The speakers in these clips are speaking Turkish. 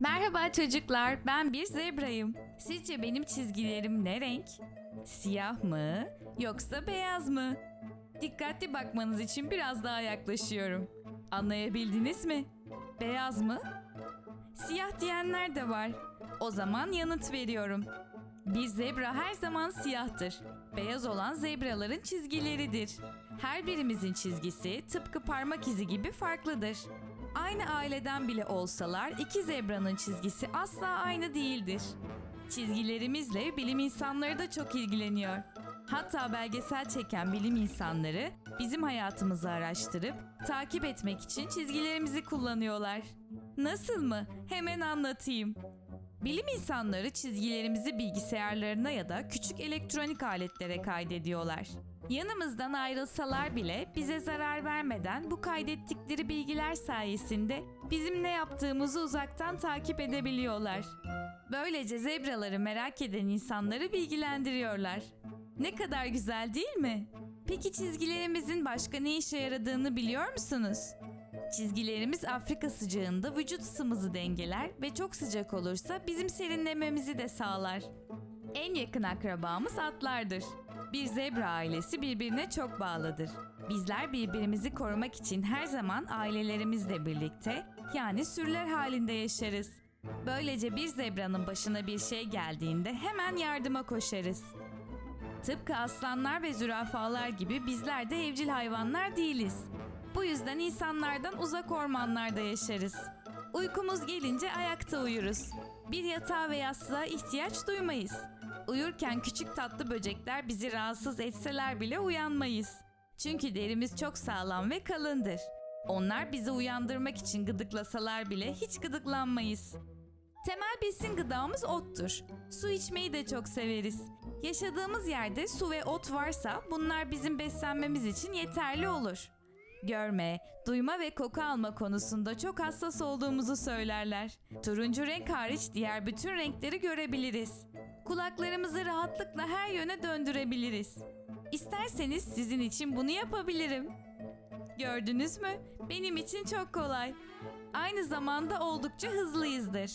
Merhaba çocuklar, ben bir zebrayım. Sizce benim çizgilerim ne renk? Siyah mı yoksa beyaz mı? Dikkatli bakmanız için biraz daha yaklaşıyorum. Anlayabildiniz mi? Beyaz mı? Siyah diyenler de var. O zaman yanıt veriyorum. Bir zebra her zaman siyahtır. Beyaz olan zebraların çizgileridir. Her birimizin çizgisi tıpkı parmak izi gibi farklıdır. Aynı aileden bile olsalar iki zebranın çizgisi asla aynı değildir. Çizgilerimizle bilim insanları da çok ilgileniyor. Hatta belgesel çeken bilim insanları bizim hayatımızı araştırıp takip etmek için çizgilerimizi kullanıyorlar. Nasıl mı? Hemen anlatayım. Bilim insanları çizgilerimizi bilgisayarlarına ya da küçük elektronik aletlere kaydediyorlar. Yanımızdan ayrılsalar bile bize zarar vermeden bu kaydettikleri bilgiler sayesinde bizim ne yaptığımızı uzaktan takip edebiliyorlar. Böylece zebraları merak eden insanları bilgilendiriyorlar. Ne kadar güzel değil mi? Peki çizgilerimizin başka ne işe yaradığını biliyor musunuz? Çizgilerimiz Afrika sıcağında vücut ısımızı dengeler ve çok sıcak olursa bizim serinlememizi de sağlar. En yakın akrabamız atlardır. Bir zebra ailesi birbirine çok bağlıdır. Bizler birbirimizi korumak için her zaman ailelerimizle birlikte yani sürüler halinde yaşarız. Böylece bir zebranın başına bir şey geldiğinde hemen yardıma koşarız. Tıpkı aslanlar ve zürafalar gibi bizler de evcil hayvanlar değiliz. Bu yüzden insanlardan uzak ormanlarda yaşarız. Uykumuz gelince ayakta uyuruz. Bir yatağa ve yastığa ihtiyaç duymayız. Uyurken küçük tatlı böcekler bizi rahatsız etseler bile uyanmayız. Çünkü derimiz çok sağlam ve kalındır. Onlar bizi uyandırmak için gıdıklasalar bile hiç gıdıklanmayız. Temel besin gıdamız ottur. Su içmeyi de çok severiz. Yaşadığımız yerde su ve ot varsa bunlar bizim beslenmemiz için yeterli olur. Görme, duyma ve koku alma konusunda çok hassas olduğumuzu söylerler. Turuncu renk hariç diğer bütün renkleri görebiliriz. Kulaklarımızı rahatlıkla her yöne döndürebiliriz. İsterseniz sizin için bunu yapabilirim. Gördünüz mü? Benim için çok kolay. Aynı zamanda oldukça hızlıyızdır.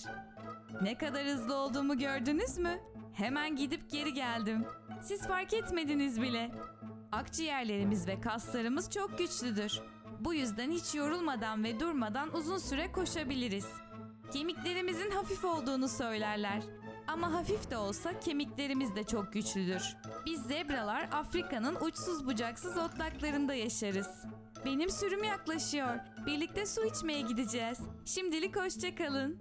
Ne kadar hızlı olduğumu gördünüz mü? Hemen gidip geri geldim. Siz fark etmediniz bile. Akciğerlerimiz ve kaslarımız çok güçlüdür. Bu yüzden hiç yorulmadan ve durmadan uzun süre koşabiliriz. Kemiklerimizin hafif olduğunu söylerler. Ama hafif de olsa kemiklerimiz de çok güçlüdür. Biz zebralar Afrika'nın uçsuz bucaksız otlaklarında yaşarız. Benim sürüm yaklaşıyor. Birlikte su içmeye gideceğiz. Şimdilik hoşça kalın.